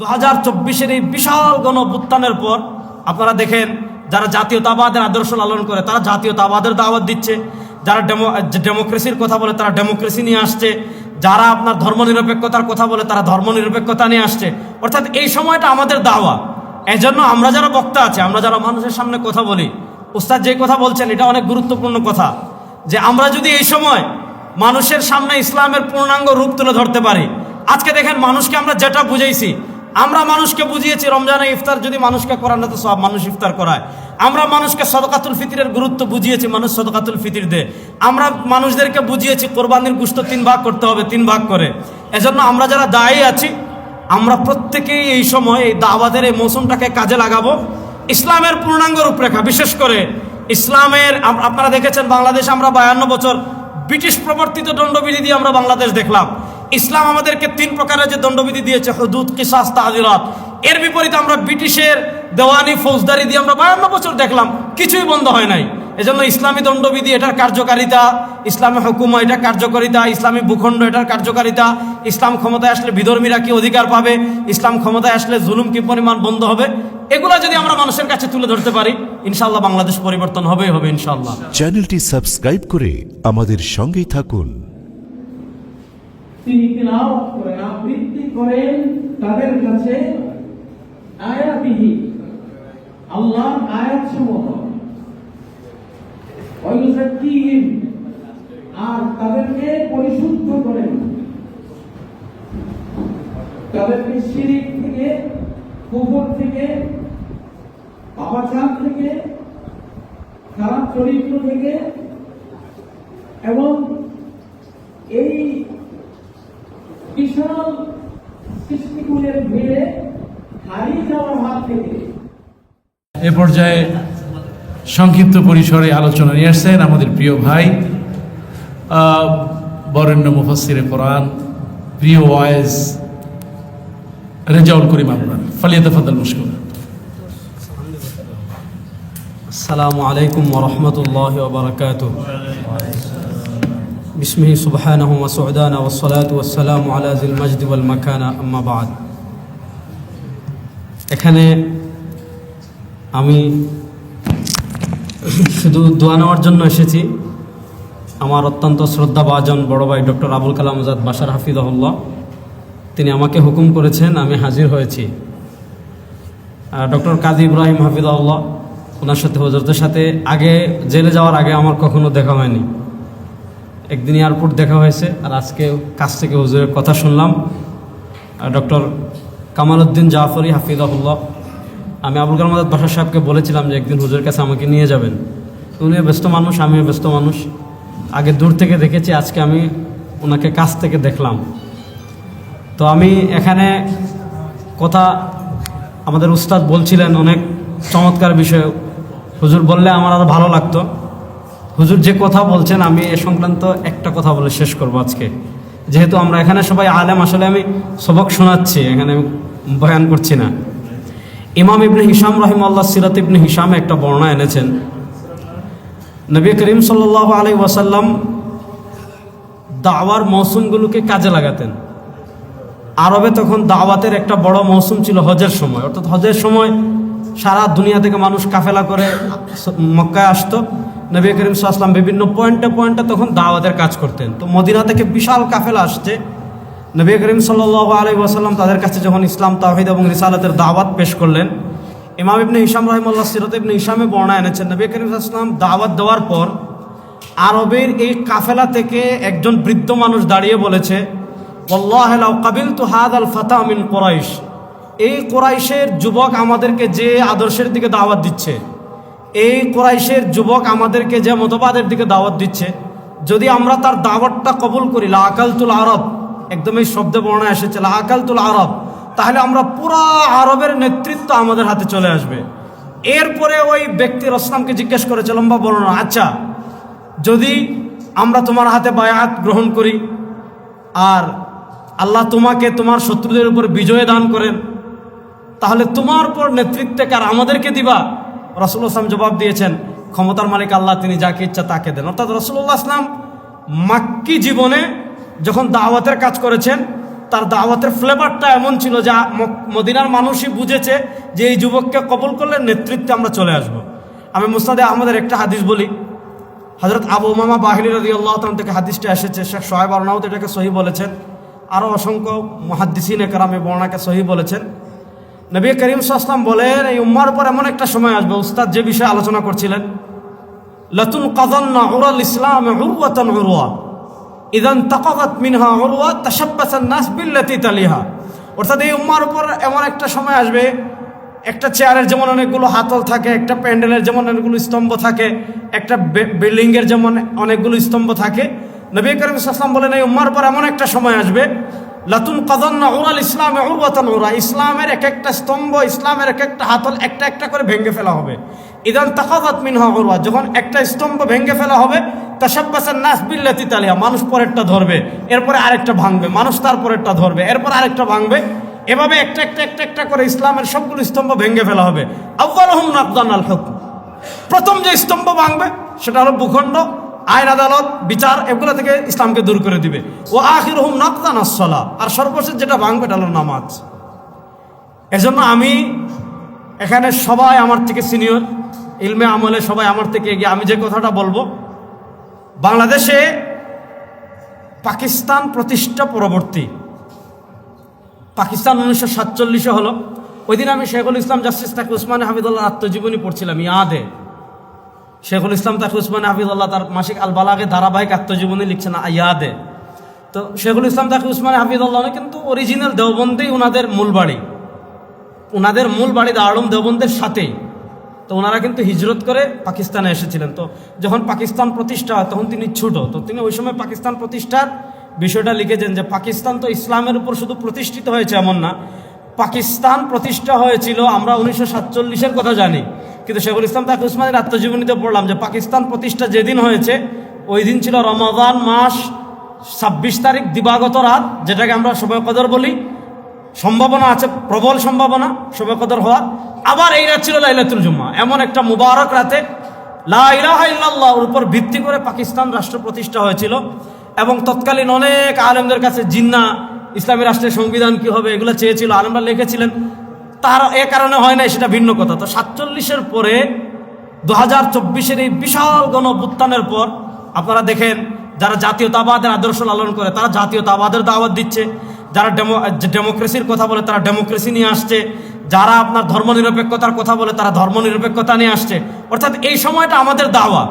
দু হাজার চব্বিশের এই বিশাল গণ পর আপনারা দেখেন, যারা জাতীয়তাবাদের আদর্শ লালন করে, তারা জাতীয়তাবাদের দাওয়াত দিচ্ছে। যারা ডেমো ডেমোক্রেসির কথা বলে, তারা ডেমোক্রেসি নিয়ে আসছে। যারা আপনার ধর্মনিরপেক্ষতার কথা বলে, তারা ধর্মনিরপেক্ষতা নিয়ে আসছে। অর্থাৎ এই সময়টা আমাদের দাওয়া। এজন্য আমরা যারা বক্তা আছে, আমরা যারা মানুষের সামনে কথা বলি, উস্তাদ যে কথা বলছেন, এটা অনেক গুরুত্বপূর্ণ কথা। যে আমরা যদি এই সময় মানুষের সামনে ইসলামের পূর্ণাঙ্গ রূপ তুলে ধরতে পারি, আজকে দেখেন, মানুষকে আমরা যেটা বুঝাইছি আমরা মানুষকে বুঝিয়েছি রমজানে ইফতার, যদি মানুষকে করান তো সব মানুষ ইফতার করায়। আমরা মানুষকে সদকাতুল ফিতিরের গুরুত্ব বুঝিয়েছি, মানুষ সদকাতুল ফিতির দে। আমরা মানুষদেরকে বুঝিয়েছি, কোরবানির গুস্ত তিন ভাগ করতে হবে, তিন ভাগ করে। এজন্য আমরা যারা দায়ী আছি, আমরা প্রত্যেকেই এই সময় এই দাওয়াতের এই মৌসুমটাকে কাজে লাগাবো। ইসলামের পূর্ণাঙ্গ রূপরেখা, বিশেষ করে ইসলামের আপনারা দেখেছেন বাংলাদেশ আমরা বায়ান্ন বছর ব্রিটিশ প্রবর্তিত দণ্ডবিধি দিয়ে আমরা বাংলাদেশ দেখলাম। ইসলাম আমাদেরকে তিন প্রকারের যে দণ্ডবিধি দিয়েছে, হদুদ, কিসাস তাজিরাত এর বিপরীতে আমরা ব্রিটিশের দেওয়ানি, ফৌজদারি দিয়ে আমরা বায়ান্ন বছর দেখলাম, কিছুই বন্ধ হয় নাই। এজন্য ইসলামী দণ্ডবিধি, এটার কার্যকারিতা, ইসলামী হুকুমা, এটার কার্যকারিতা, ইসলামী ভূখণ্ড, এটার কার্যকারিতা। ইসলাম ক্ষমতায় আসলে বিধর্মীরা কি অধিকার পাবে? ইসলাম ক্ষমতায় আসলে জুলুম কি পরিমাণ বন্ধ হবে? এগুলো যদি আমরা মানুষের কাছে তুলে ধরতে পারি ইনশাল্লাহ বাংলাদেশ পরিবর্তন হবেই হবে ইনশাল্লাহ চ্যানেলটি সাবস্ক্রাইব করে আমাদের সঙ্গেই থাকুন। তিনি তিলাওয়াত করেন আবৃত্তি করেন তাদের কাছে আয়াতিহি আল্লাহ আয়াত সমূহ আর তাদেরকে পরিশুদ্ধ করেন। তাদেরকে শিরিক থেকে, কুফর থেকে, পাপাচার থেকে, খারাপ চরিত্র থেকে, এবং এই বিশাল সৃষ্টিগুণের ভিড়ে হারিয়ে যাওয়ার হাত থেকে। এ পর্যায়ে সংক্ষিপ্ত পরিসরে আলোচনা নিয়ে আসছেন আমাদের প্রিয় ভাই বরেণ্য মুফাসিরে কোরআন প্রিয় ওয়েজ রেজাউল করিম আপনার ফালিয়া তফাদাল মুশকুর আসসালামু আলাইকুম ওরহমতুল্লাহ বারকাত বিসমিহি সুবহান জিল এখানে আমি শুধু দোয়া নেওয়ার জন্য এসেছি। আমার অত্যন্ত শ্রদ্ধাভাজন বড় ভাই ডক্টর আবুল কালাম আজাদ বাসার হাফিজাহুল্লাহ। তিনি আমাকে হুকুম করেছেন, আমি হাজির হয়েছি। ডক্টর কাজী ইব্রাহিম হাফিজাউল্লাহ ওনার সাথে হজরতের সাথে আগে জেলে যাওয়ার আগে আমার কখনো দেখা হয়নি। একদিন এয়ারপোর্ট দেখা হয়েছে, আর আজকে কাছ থেকে হুজুরের কথা শুনলাম। ডক্টর কামাল উদ্দিন জাফরি হাফিজাহুল্লাহ, আমি আবুল কালাম আজাদ বাসার সাহেবকে বলেছিলাম যে একদিন হুজুরের কাছে আমাকে নিয়ে যাবেন। উনিও ব্যস্ত মানুষ, আমিও ব্যস্ত মানুষ। আগে দূর থেকে দেখেছি, আজকে আমি ওনাকে কাছ থেকে দেখলাম। তো আমি এখানে কথা আমাদের উস্তাদ বলছিলেন অনেক চমৎকার বিষয়। হুজুর বললে আমার আরও ভালো লাগতো। হুজুর যে কথা বলছেন, আমি এ সংক্রান্ত একটা কথা বলে শেষ করব আজকে। যেহেতু আমরা এখানে সবাই আলেম, আসলে আমি সবক শোনাচ্ছি, এখানে আমি বয়ান করছি না। ইমাম ইবনে হিসাম রহিমাল্লাহ সিরাত ইবনে হিসামে একটা বর্ণনা এনেছেন। নবী করিম সাল্লাহ আলাই ওয়াসাল্লাম দাওয়ার মৌসুমগুলোকে কাজে লাগাতেন। আরবে তখন দাওয়াতের একটা বড় মৌসুম ছিল হজের সময়। অর্থাৎ হজের সময় সারা দুনিয়া থেকে মানুষ কাফেলা করে মক্কায় আসতো। নবী করিম সাল্লাম বিভিন্ন পয়েন্টে পয়েন্টে তখন দাওয়াতের কাজ করতেন। তো মদিনা থেকে বিশাল কাফেলা আসছে। নবী করিম সাল্লাহ আলী ওয়াসাল্লাম তাদের কাছে যখন ইসলাম তাহিদ এবং রিসালাতের দাওয়াত পেশ করলেন, ইমাম ইবনে ইসাম রহিমুল্লাহ সিরত ইবনে ইসামে বর্ণা এনেছেন, নবী করিম সাল্লাম দাওয়াত দেওয়ার পর আরবের এই কাফেলা থেকে একজন বৃদ্ধ মানুষ দাঁড়িয়ে বলেছে, ওয়াল্লাহ লাউ কাবিলতু হাদাল ফাতা মিন কোরাইশ। এই কোরাইশের যুবক আমাদেরকে যে আদর্শের দিকে দাওয়াত দিচ্ছে এই কোরাইশের যুবক আমাদেরকে যে মতবাদের দিকে দাওয়াত দিচ্ছে, যদি আমরা তার দাওয়াতটা কবুল করি, লা আকালতুল আরব, একদম এই শব্দে বর্ণা এসেছে, লা আকালতুল আরব, তাহলে আমরা পুরা আরবের নেতৃত্ব আমাদের হাতে চলে আসবে। এরপরে ওই ব্যক্তি রসলামকে জিজ্ঞেস করেছে, লম্বা বর্ণনা আচ্ছা যদি আমরা তোমার হাতে বায়াত গ্রহণ করি, আর আল্লাহ তোমাকে তোমার শত্রুদের উপর বিজয় দান করেন, তাহলে তোমার উপর নেতৃত্বকে আর আমাদেরকে দিবা? রসুল আসলাম জবাব দিয়েছেন, ক্ষমতার মালিক আল্লাহ, তিনি যাকে ইচ্ছা তাকে দেন। অর্থাৎ রসুল্লাহ আসলাম মাক্কি জীবনে যখন দাওয়াতের কাজ করেছেন, তার দাওয়াতের ফ্লেভারটা এমন ছিল যা মদিনার মানুষই বুঝেছে যে এই যুবককে কবল করলে নেতৃত্বে আমরা চলে আসব। আমি মুস্তাদে আহমদের একটা হাদিস বলি। হজরত আবু মামা বাহিনী রদি আল্লাহ থেকে হাদিসটা এসেছে। শেখ সোহেব আরনাউদ এটাকে সহি বলেছেন। আরও অসংখ্য মহাদ্দিসিন একরামে বর্ণাকে সহি বলেছেন। নবী করিম সাসলাম বলেন, এই উম্মার উপর এমন একটা সময় আসবে, উস্তাদ, যে বিষয়ে আলোচনা করছিলেন। লতুন কাদান্না উরাল ইসলাম উরওয়াতান উরওয়া। ইদান তাকাবাত মিনহা উরওয়া তাশাব্বাসান নাস বিল্লাতি তালিহা। অর্থাৎ এই উম্মার উপর এমন একটা সময় আসবে, একটা চেয়ারের যেমন অনেকগুলো হাতল থাকে, একটা প্যান্ডেলের যেমন অনেকগুলো স্তম্ভ থাকে, একটা বিল্ডিংয়ের যেমন অনেকগুলো স্তম্ভ থাকে। নবী করিম সাসলাম বলেন, এই উম্মার উপর এমন একটা সময় আসবে লাতুন কদন্না উরাল ইসলাম উরওয়াতান উরা। ইসলামের এক একটা স্তম্ভ, ইসলামের এক একটা হাতল একটা একটা করে ভেঙে ফেলা হবে। ইদান তাকাবাত মিনহা উরওয়া। যখন একটা স্তম্ভ ভেঙে ফেলা হবে তাসাব্বাসান নাস বিল্লাতি তালিয়া মানুষ পরেরটা ধরবে, এরপরে আরেকটা ভাঙবে, মানুষ তার পরেরটা ধরবে, এরপর আরেকটা ভাঙবে। এভাবে একটা একটা একটা একটা করে ইসলামের সবগুলো স্তম্ভ ভেঙে ফেলা হবে। আউ্বালহম নাকদান আল হুকম। প্রথম যে স্তম্ভ ভাঙবে, সেটা হলো ভূখণ্ড আইন আদালত বিচার এগুলো থেকে ইসলামকে দূর করে দিবে। ও আখির হুম নাকদান আসলা আর সর্বশেষ যেটা ভাঙবে এটা নামাজ। এজন্য আমি এখানে সবাই আমার থেকে সিনিয়র, ইলমে আমলে সবাই আমার থেকে এগিয়ে, আমি যে কথাটা বলব, বাংলাদেশে পাকিস্তান প্রতিষ্ঠা পরবর্তী, পাকিস্তান উনিশশো সাতচল্লিশে হলো, ওই দিন আমি শেখুল ইসলাম জাস্টিস তাকে উসমান হাফিদুল্লাহ আত্মজীবনী পড়ছিলাম, ইয়াদে। শেখুল ইসলাম তাকে উসমান হাফিদুল্লাহ তার মাসিক আল বালাগে ধারাবাহিক আত্মজীবনী লিখছেন ইয়াদে তো শেখুল ইসলাম তাকে উসমান হাফিদুল্লাহ কিন্তু অরিজিনাল দেওবন্দেই ওনাদের মূল বাড়ি। ওনাদের মূল বাড়ি দারুম দেওবন্দের সাথেই। তো ওনারা কিন্তু হিজরত করে পাকিস্তানে এসেছিলেন। তো যখন পাকিস্তান প্রতিষ্ঠা হয়, তখন তিনি ছোট। তো তিনি ওই সময় পাকিস্তান প্রতিষ্ঠার বিষয়টা লিখেছেন যে, পাকিস্তান তো ইসলামের উপর শুধু প্রতিষ্ঠিত হয়েছে এমন না, পাকিস্তান প্রতিষ্ঠা হয়েছিল, আমরা উনিশশো সাতচল্লিশের কথা জানি। কিন্তু শেখুল ইসলাম তাকে উসমানের আত্মজীবনীতে পড়লাম যে পাকিস্তান প্রতিষ্ঠা যেদিন হয়েছে, ওই দিন ছিল রমাদান মাস ছাব্বিশ তারিখ, দিবাগত রাত, যেটাকে আমরা সময় কদর বলি। সম্ভাবনা আছে, প্রবল সম্ভাবনা শবে কদর হওয়ার। আবার এই রাত ছিল লাইলাতুল জুম্মা। এমন একটা মুবারক রাতে লা ইলাহা ইল্লাল্লাহর উপর ভিত্তি করে পাকিস্তান রাষ্ট্র প্রতিষ্ঠা হয়েছিল এবং তৎকালীন অনেক আলেমদের কাছে জিন্না, ইসলামী রাষ্ট্রের সংবিধান কি হবে, এগুলো চেয়েছিল। আলেমরা লিখেছিলেন তার এ কারণে হয় না সেটা ভিন্ন কথা। তো সাতচল্লিশের পরে দু হাজার চব্বিশের এই বিশাল গণ অভ্যুত্থানের পর আপনারা দেখেন, যারা জাতীয়তাবাদের আদর্শ লালন করে, তারা জাতীয়তাবাদের দাওয়াত দিচ্ছে। যারা ডেমো ডেমোক্রেসির কথা বলে, তারা ডেমোক্রেসি নিয়ে আসছে। যারা আপনার ধর্মনিরপেক্ষতার কথা বলে, তারা ধর্মনিরপেক্ষতা নিয়ে আসছে। অর্থাৎ এই সময়টা আমাদের দাওয়া।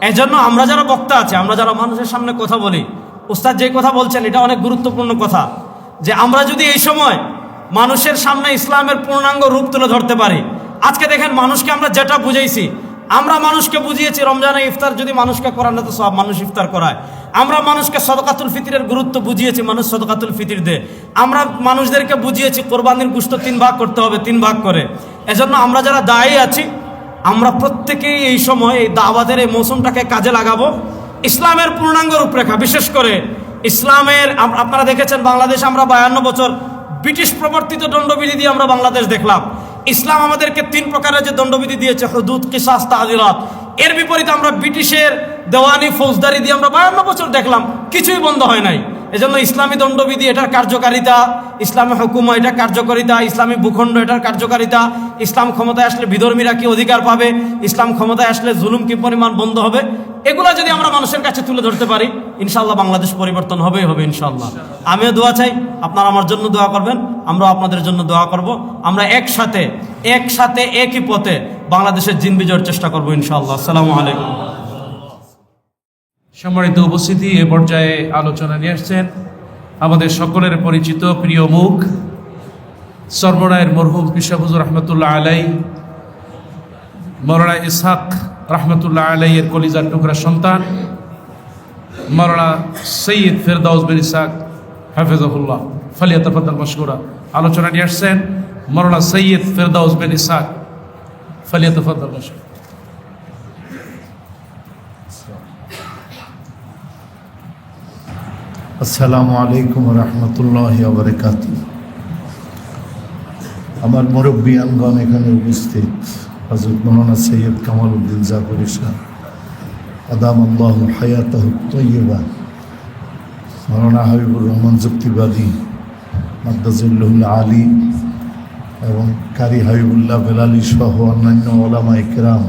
এজন্য আমরা যারা বক্তা আছে, আমরা যারা মানুষের সামনে কথা বলি উস্তাদ যে কথা বলছেন, এটা অনেক গুরুত্বপূর্ণ কথা। যে আমরা যদি এই সময় মানুষের সামনে ইসলামের পূর্ণাঙ্গ রূপ তুলে ধরতে পারি। আজকে দেখেন, মানুষকে আমরা যেটা বুঝাইছি, আমরা মানুষকে বুঝিয়েছি, রমজানে ইফতার যদি মানুষকে করান না, তো সব মানুষ ইফতার করায়। আমরা মানুষকে সদকাতুল ফিতিরের গুরুত্ব বুঝিয়েছি, মানুষ সদকাতুল ফিতির দে। আমরা মানুষদেরকে বুঝিয়েছি, কোরবানির গুস্ত তিন ভাগ করতে হবে, তিন ভাগ করে। এজন্য আমরা যারা দায়ী আছি, আমরা প্রত্যেকেই এই সময় এই দাওয়াতের এই মৌসুমটাকে কাজে লাগাবো। ইসলামের পূর্ণাঙ্গ রূপরেখা, বিশেষ করে ইসলামের আপনারা দেখেছেন, বাংলাদেশ আমরা বায়ান্ন বছর ব্রিটিশ প্রবর্তিত দণ্ডবিধি দিয়ে আমরা বাংলাদেশ দেখলাম। ইসলাম আমাদেরকে তিন প্রকারের যে দণ্ডবিধি দিয়েছে, হদুদ, কিসাস তাহিরাত এর বিপরীতে আমরা ব্রিটিশের দেওয়ানি, ফৌজদারি দিয়ে আমরা বায়ান্ন বছর দেখলাম, কিছুই বন্ধ হয় নাই। এজন্য ইসলামী দণ্ডবিধি, এটার কার্যকারিতা, ইসলামী হুকুমা এটা কার্যকারিতা, ইসলামী ভূখণ্ড, এটার কার্যকারিতা। ইসলাম ক্ষমতায় আসলে বিধর্মীরা কি অধিকার পাবে? ইসলাম ক্ষমতায় আসলে জুলুম কি পরিমাণ বন্ধ হবে? এগুলো যদি আমরা মানুষের কাছে তুলে ধরতে পারি ইনশাল্লাহ বাংলাদেশ পরিবর্তন হবেই হবে ইনশাল্লাহ আমিও দোয়া চাই, আপনারা আমার জন্য দোয়া করবেন আমরা আপনাদের জন্য দোয়া করব। আমরা একসাথে একসাথে একই পথে বাংলাদেশের জিন বিজয়ের চেষ্টা করব ইনশাল্লাহ আসসালামু আলাইকুম। সম্মানিত উপস্থিতি, এ পর্যায়ে আলোচনা নিয়ে আসছেন আমাদের সকলের পরিচিত প্রিয় মুখ সর্বরায়ের মরহুম পিসাফুজুর রহমতুল্লাহ আলাই মরনা ইসহাক রহমতুল্লাহ আলাই এর কলিজার টুকরা সন্তান মরনা সৈয়দ ফেরদাউস বিন ইসাক, হাফেজাহুল্লাহ ফালিয়া তফাদ্দাল মশকুরা। আলোচনা নিয়ে আসছেন মরনা সৈয়দ ফেরদাউস বিন ইসাক ফালিয়া তফাদ্দাল আসসালামু আলাইকুম রহমতুল্লাহ বরকাত আমার মুরব্বিয়ানগণ এখানে উপস্থিত। হজরত মৌলানা সৈয়দ কামাল উদ্দিন জাফর শাহ আদাম আল্লাহ হায়াত তৈবা মৌলানা হাবিবুর রহমান যুক্তিবাদী মাদ্দাজুল্লুল আলী এবং কারি হাবিবুল্লাহ বেলালি সহ অন্যান্য ওলামা ইকরাম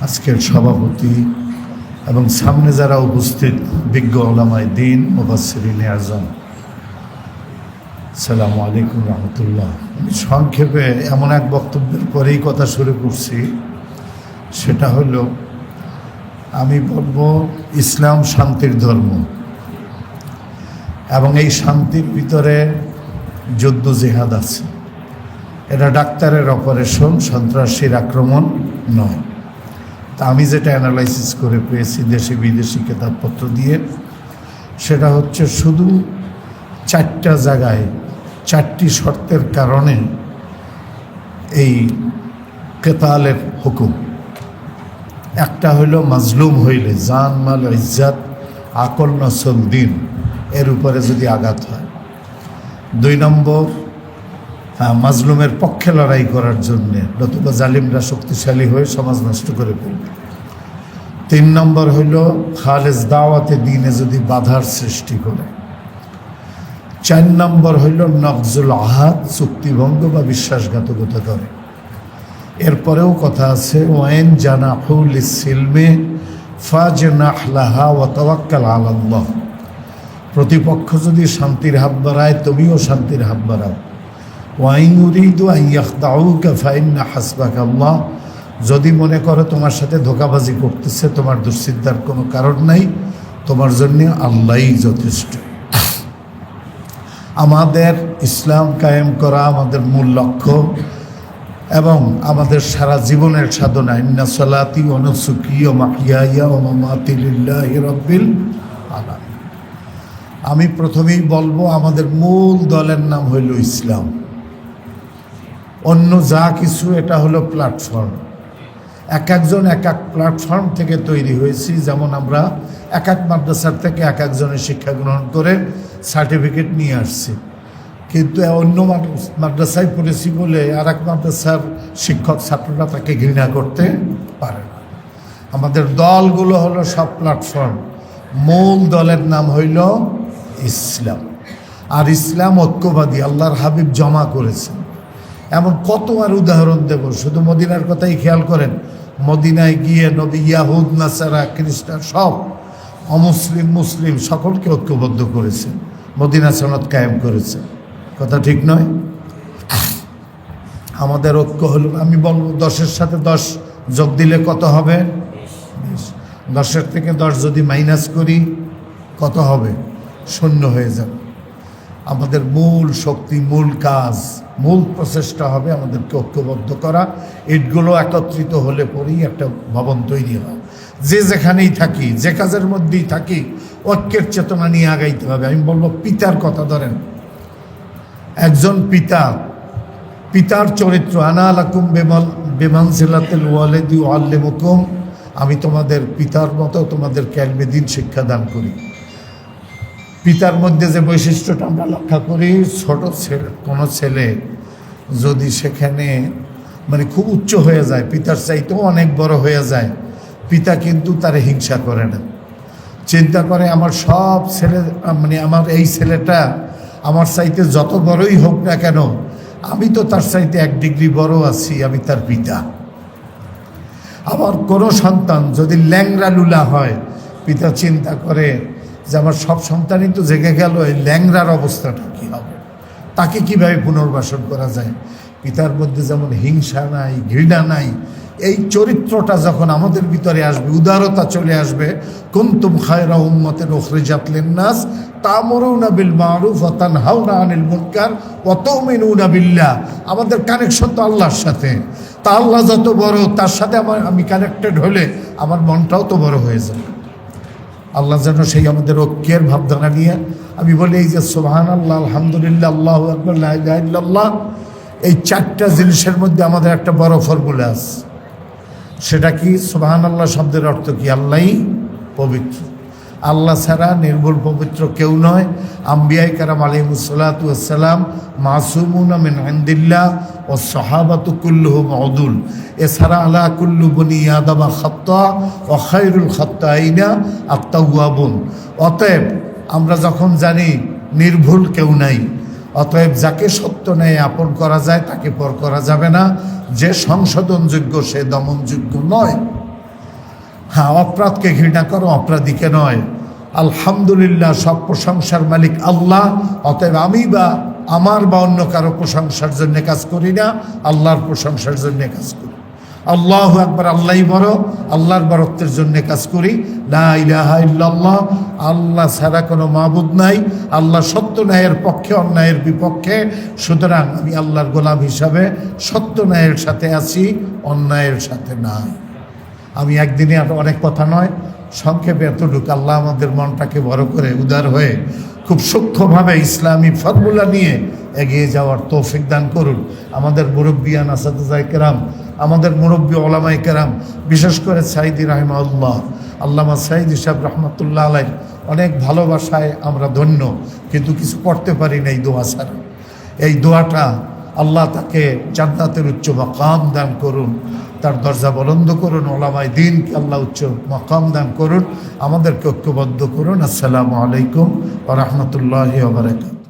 আজকের সভাপতি এবং সামনে যারা উপস্থিত, বিজ্ঞ ওলামায় দিন মুবাসরিন আজম সালামু আলাইকুম রহমতুল্লাহ। আমি সংক্ষেপে এমন এক বক্তব্যের পরেই কথা শুরু করছি। সেটা হলো, আমি বলব ইসলাম শান্তির ধর্ম। এবং এই শান্তির ভিতরে যুদ্ধ জেহাদ আছে। এটা ডাক্তারের অপারেশন, সন্ত্রাসীর আক্রমণ নয়। তা আমি যেটা অ্যানালাইসিস করে পেয়েছি, দেশি বিদেশি কেতাবপত্র দিয়ে, সেটা হচ্ছে শুধু চারটা জায়গায় চারটি শর্তের কারণে এই কেতালের হুকুম। একটা হইল মাজলুম হইলে, জান, মাল, ইজ্জাত, আকল, নসল, দিন, এর উপরে যদি আঘাত হয়। দুই নম্বর মাজলুমের পক্ষে লড়াই করার জন্যে নতুবা জালিমরা শক্তিশালী হয়ে সমাজ নষ্ট করে ফেলবে। তিন নম্বর হইল খালেজ দাওয়াতে দিনে যদি বাধার সৃষ্টি করে। চার নম্বর হইল নকজুল আহাদ, চুক্তিভঙ্গ বা বিশ্বাসঘাতকতা করে। এরপরেও কথা আছে, ওয়াইন জানাহুল সিলমে ফাজ নাহলাহা ও তওয়াক্কাল আলাল্লাহ। প্রতিপক্ষ যদি শান্তির হাত বাড়ায় তুমিও শান্তির হাত বাড়াও। ওয়াইন উরিদু আইয়াখদাউকা ফাইন্না হাসবাক আল্লাহ যদি মনে করো তোমার সাথে ধোকাবাজি করতেছে, তোমার দুশ্চিন্তার কোনো কারণ নাই, তোমার জন্য আল্লাহই যথেষ্ট। আমাদের ইসলাম কায়েম করা আমাদের মূল লক্ষ্য এবং আমাদের সারা জীবনের সাধনা। ইন্না সলাতি অনুসুকি ও মাহিয়া ও মামাতিল্লাহ রব্বিল আলাম আমি প্রথমেই বলব, আমাদের মূল দলের নাম হইল ইসলাম। অন্য যা কিছু, এটা হলো প্ল্যাটফর্ম এক একজন এক এক প্ল্যাটফর্ম থেকে তৈরি হয়েছি। যেমন আমরা এক এক মাদ্রাসার থেকে এক একজনের শিক্ষা গ্রহণ করে সার্টিফিকেট নিয়ে আসছি। কিন্তু অন্য মাদ্রাসায় পড়েছি বলে আর এক মাদ্রাসার শিক্ষক ছাত্ররা তাকে ঘৃণা করতে পারে না। আমাদের দলগুলো হলো সব প্ল্যাটফর্ম মূল দলের নাম হইল ইসলাম। আর ইসলাম ঐক্যবাদী, আল্লাহর হাবিব জমা করেছেন। এমন কত আর উদাহরণ দেব, শুধু মদিনার কথাই খেয়াল করেন? মদিনায় গিয়ে নবী ইয়াহুদ, নাসারা, খ্রিস্টান সব অমুসলিম, মুসলিম সকলকে ঐক্যবদ্ধ করেছে। মদিনা সনদ কায়েম করেছে। কথা ঠিক নয়? আমাদের ঐক্য হলো, আমি বলব দশের সাথে দশ যোগ দিলে কত হবে? দশের থেকে দশ যদি মাইনাস করি, কত হবে? শূন্য হয়ে যাবে। আমাদের মূল শক্তি, মূল কাজ, মূল প্রচেষ্টা হবে আমাদেরকে ঐক্যবদ্ধ করা। ইটগুলো একত্রিত হলে পরেই একটা ভবন তৈরি হয়। যে যেখানেই থাকি, যে কাজের মধ্যেই থাকি, ঐক্যের চেতনা নিয়ে আগাইতে হবে। আমি বলব, পিতার কথা ধরেন। একজন পিতা, পিতার চরিত্র, আনা আলাকুম বেমাল বেমান সিলাতেল ওয়ালেদি আল্লেমুকুম আমি তোমাদের পিতার মতো তোমাদের ক্যালমে দিন শিক্ষা দান করি। পিতার মধ্যে যে বৈশিষ্ট্যটা আমরা লক্ষ্য করি, ছোট ছেলে কোনো ছেলে যদি সেখানে মানে খুব উচ্চ হয়ে যায়, পিতার চাইতেও অনেক বড় হয়ে যায় পিতা কিন্তু তারে হিংসা করে না। চিন্তা করে আমার সব ছেলে মানে আমার এই ছেলেটা আমার চাইতে যত বড়ই হোক না কেন, আমি তো তার চাইতে এক ডিগ্রি বড় আছি, আমি তার পিতা। আমার কোনো সন্তান যদি ল্যাংরা লুলা হয়, পিতা চিন্তা করে যে আমার সব সন্তানই তো জেগে গেল, এই ল্যাংরার অবস্থাটা কী হবে? তাকে কীভাবে পুনর্বাসন করা যায়? পিতার মধ্যে যেমন হিংসা নাই, ঘৃণা নাই এই চরিত্রটা যখন আমাদের ভিতরে আসবে, উদারতা চলে আসবে, কুন্তুম খায়রা উম্মতের ওখরিজাত লিন্নাস, তামরুনা বিল মারুফ ওয়া তানহাউনা আনিল মুনকার ওয়া তুমিনুনা বিল্লাহ। আমাদের কানেকশন তো আল্লাহর সাথে। তা আল্লাহ যত বড়, তার সাথে আমার, আমি কানেক্টেড হলে আমার মনটাও তো বড় হয়ে যাবে আল্লাহ যেন সেই আমাদের ঐক্যের ভাবধারা নিয়ে, আমি বলি এই যে সোহান আল্লাহ আলহামদুলিল্লাহ, আল্লাহ আকবর এই চারটা জিনিসের মধ্যে আমাদের একটা বড় ফর্মুলা আছে। সেটা কি? সোহান আল্লাহ শব্দের অর্থ কি? আল্লাহই পবিত্র। আল্লাহ ছাড়া নির্ভুল পবিত্র কেউ নয়। আম্বিয়াই কারাম আলিমুসাল্লাতাম মাসুমুন মিন ইন্দিল্লাহ ও সাহাবাতু কুল্লুহু মদুল এছাড়া আলা কুল্লু বনি ইয়াদাবা খত্তা ও খাইরুল খত্তা আইনা আত্মাউয়াবুন অতএব আমরা যখন জানি নির্ভুল কেউ নাই অতএব যাকে সত্য নেয় আপন করা যায়, তাকে পর করা যাবে না। যে সংশোধনযোগ্য, সে দমনযোগ্য নয়। হ্যাঁ অপরাধকে ঘৃণা করো, অপরাধীকে নয়। আলহামদুলিল্লাহ, সব প্রশংসার মালিক আল্লাহ। অতএব আমি বা আমার বা অন্য কারও প্রশংসার জন্য কাজ করি না, আল্লাহর প্রশংসার জন্য কাজ করি। আল্লাহ একবার আল্লাহই বড়, আল্লাহর বরত্বের জন্য কাজ করি। না ইলাহা ইল্লাল্লাহ, আল্লাহ ছাড়া কোনো মাহবুদ নাই, আল্লাহ সত্য ন্যায়ের পক্ষে, অন্যায়ের বিপক্ষে। সুতরাং আমি আল্লাহর গোলাম হিসাবে সত্য ন্যায়ের সাথে আছি, অন্যায়ের সাথে নাই। আমি একদিনে অনেক কথা নয়, সংক্ষেপে এতটুকু আল্লাহ আমাদের মনটাকে বড় করে উদার হয়ে খুব সূক্ষ্মভাবে ইসলামী ফর্মুলা নিয়ে এগিয়ে যাওয়ার তৌফিক দান করুন। আমাদের মুরব্বিয়ান আসাদাই কেরাম আমাদের মুরব্বী ওলামাই কেরাম, বিশেষ করে সাইদি রাহিমাউল্লাহ আল্লামা সাইদি সাহেব রহমতুল্লাহ আলাই অনেক ভালোবাসায় আমরা ধন্য, কিন্তু কিছু করতে পারি না এই দোয়া ছাড়া। এই দোয়াটা আল্লাহ তাকে জান্নাতের উচ্চ মাকাম দান করুন, তার দরজা বলন্দ করুন ওলামাই দিনকে আল্লাহ উচ্চ মাকাম দান করুন, আমাদেরকে ঐক্যবদ্ধ করুন। আসসালামু আলাইকুম রহমতুল্লাহ বারকাত